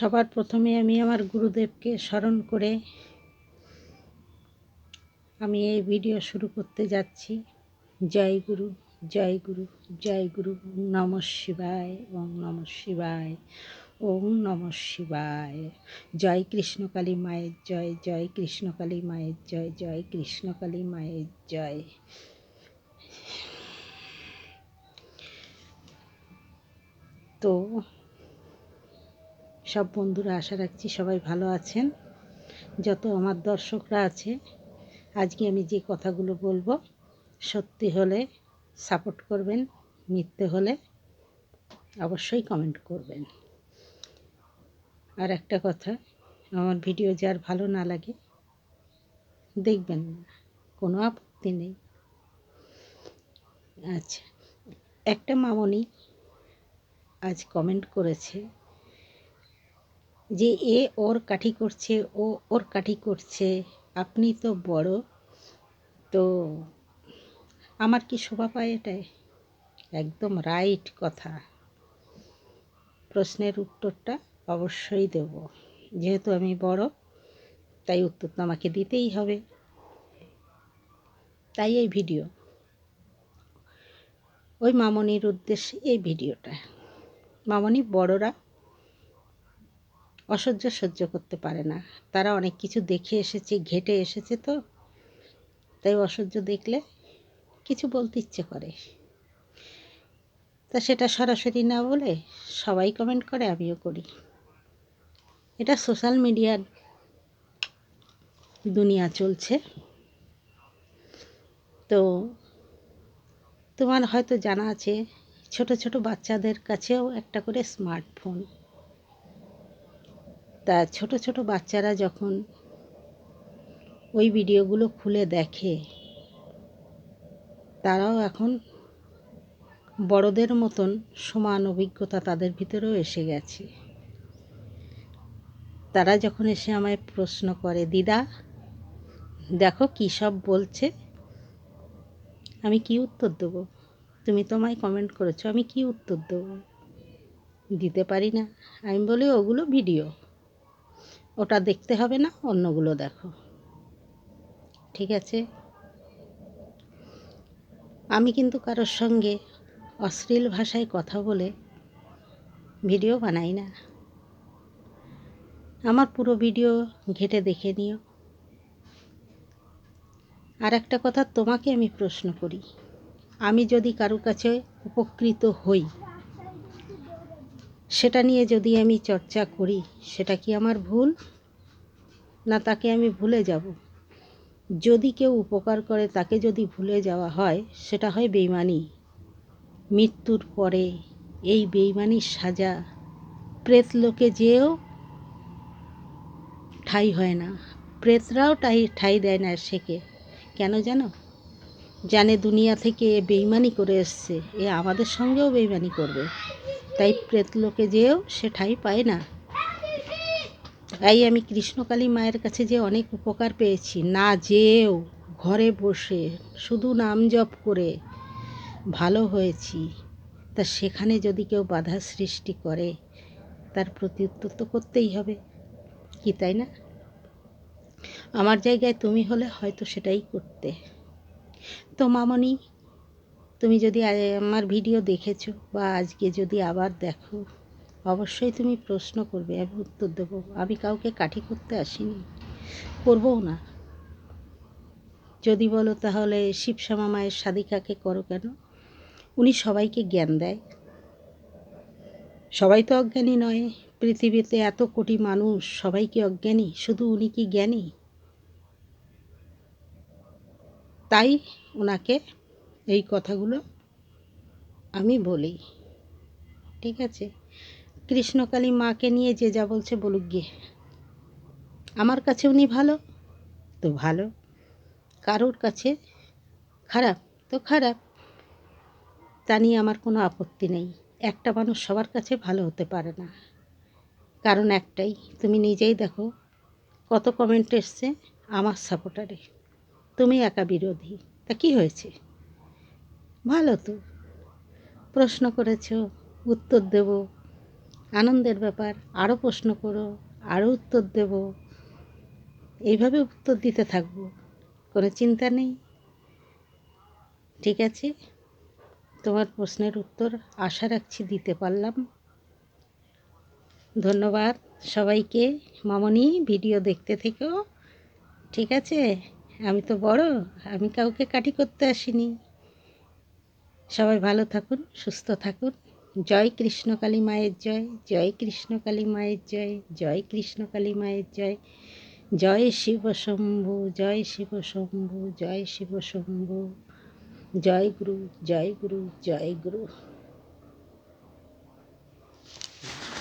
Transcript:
সবার প্রথমে আমি আমার গুরুদেবকে স্মরণ করে আমি এই ভিডিও শুরু করতে যাচ্ছি। জয় গুরু জয় গুরু জয় গুরু, নম শিবায় ওং নম শিবায় ওং নম শিবায়। জয় কৃষ্ণকালী মায়ের জয় জয় কৃষ্ণকালী মায়ের জয় জয় কৃষ্ণকালী মায়ের জয়। তো সব বন্ধুরা আশা রাখছি সবাই ভালো আছেন। যত আমার দর্শকরা আছে, আজকে আমি যে কথাগুলো বলব, সত্যি হলে সাপোর্ট করবেন, মিথ্যে হলে অবশ্যই কমেন্ট করবেন। আর একটা কথা, আমার ভিডিও যার ভালো না লাগে, দেখবেন না, কোনো আপত্তি নেই। আচ্ছা একটা মামনি আজ কমেন্ট করেছে যে এ ওর কাঠি করছে, ও ওর কাঠি করছে, আপনি তো বড়। তো আমার কি শোভা পায় এটাই একদম রাইট কথা। প্রশ্নের উত্তরটা অবশ্যই দেব। যেহেতু আমি বড়, তাই উত্তর তো আমাকে দিতেই হবে। তাই এই ভিডিও। ওই মামনির উদ্দেশ্যে এই ভিডিওটা। মামনি বড়রা অসহ্য সহ্য করতে পারে না। তারা অনেক কিছু দেখে এসেছে, ঘেটে এসেছে তো। তাই অসহ্য দেখলে কিছু বলতে ইচ্ছে করে। তা সেটা সরাসরি না বলে সবাই কমেন্ট করে, আমিও করি। এটা সোশ্যাল মিডিয়ার দুনিয়া চলছে। তো তোমার হয়তো জানা আছে, ছোট ছোট বাচ্চাদের কাছেও একটা করে স্মার্টফোন তা ছোট ছোট বাচ্চারা যখন ওই ভিডিওগুলো খুলে দেখে, তারাও এখন বড়দের মতন সমান অভিজ্ঞতা তাদের ভিতরেও এসে গেছে। তারা যখন এসে আমায় প্রশ্ন করে, দিদা, দেখো কী সব বলছে? আমি কি উত্তর দেবো? তুমি তো আমায় কমেন্ট করেছ, আমি কি উত্তর দেবো? দিতে পারি না? আমি বলি, ওগুলো ভিডিও। ওটা দেখতে হবে না, অন্যগুলো দেখো। ঠিক আছে? আমি কিন্তু কারোর সঙ্গে অশ্লীল ভাষায় কথা বলে ভিডিও বানাই না। আমার পুরো ভিডিও ঘেটে দেখে নিও। আর একটা কথা তোমাকে আমি প্রশ্ন করি। আমি যদি কারোর কাছে উপকৃত হই সেটা নিয়ে যদি আমি চর্চা করি, সেটা কি আমার ভুল? না, তাকে আমি ভুলে যাব। যদি কেউ উপকার করে, তাকে যদি ভুলে যাওয়া হয়, সেটা হয় বেইমানি। মৃত্যুর পরে এই বেইমানির সাজা প্রেত লোকে যেও ঠাই হয় না। প্রেতরাও ঠাই ঠাই দেয় না শেখে কেন জানো? জানে দুনিয়া থেকে এ বেইমানি করে এসছে। এ আমাদের সঙ্গেও বেইমানি করবে। তাই প্রেতলোকে যেও সে ঠাই পায় না। তাই আমি কৃষ্ণকালী মায়ের কাছে যে অনেক উপকার পেয়েছি, না যেও ঘরে বসে শুধু নাম জপ করে ভালো হয়েছি। তা সেখানে যদি কেউ বাধা সৃষ্টি করে, তার প্রতি উত্তর তো করতেই হবে। কি তাই না? আমার জায়গায় তুমি হলে হয়তো সেটাই করতে। তো মামনি তুমি যদি আমার ভিডিও দেখেছ বা আজকে যদি আবার দেখো, অবশ্যই তুমি প্রশ্ন করবে, আমি উত্তর দেবো। আমি কাউকে কাঠি করতে আসিনি, করবও না। যদি বলো তাহলে শিবশ্যামা মায়ের সাদিকাকে করো কেন? উনি সবাইকে জ্ঞান দেয়। সবাই তো অজ্ঞানী নয়। পৃথিবীতে এত কোটি মানুষ, সবাই কি অজ্ঞানী? শুধু উনি কি জ্ঞানী? তাই ওনাকে এই কথাগুলো আমি বলি। ঠিক আছে? কৃষ্ণকালী মাকে নিয়ে যে যা বলছে বলুক গিয়ে। আমার কাছে উনি ভালো? তো ভালো। কারোর কাছে? খারাপ? তো খারাপ। তা নিয়ে আমার কোনো আপত্তি নেই। একটা মানুষ সবার কাছে ভালো হতে পারে না। কারণ একটাই, তুমি নিজেই দেখো। কত কমেন্ট এসছে? আমার সাপোর্টারে তুমি একা বিরোধী। তা কী হয়েছে? ভালো তো। প্রশ্ন করেছ, উত্তর দেব। আনন্দের ব্যাপার আরও প্রশ্ন করো আরও উত্তর দেব। এইভাবে উত্তর দিতে থাকব, কোনো চিন্তা নেই। ঠিক আছে, তোমার প্রশ্নের উত্তর আশা রাখছি দিতে পারলাম। ধন্যবাদ সবাইকে। মামনি, ভিডিও দেখতে থেকেও ঠিক আছে, আমি তো বড়, আমি কাউকে কাটি করতে আসিনি। সবাই ভালো থাকুন, সুস্থ থাকুন। জয় কৃষ্ণকালী মায়ের জয় জয় কৃষ্ণকালী মায়ের জয় জয় কৃষ্ণকালী মায়ের জয়। জয় শিব শম্ভু, জয় শিব শম্ভু, জয় শিব শম্ভু। জয় গুরু জয় গুরু জয় গুরু।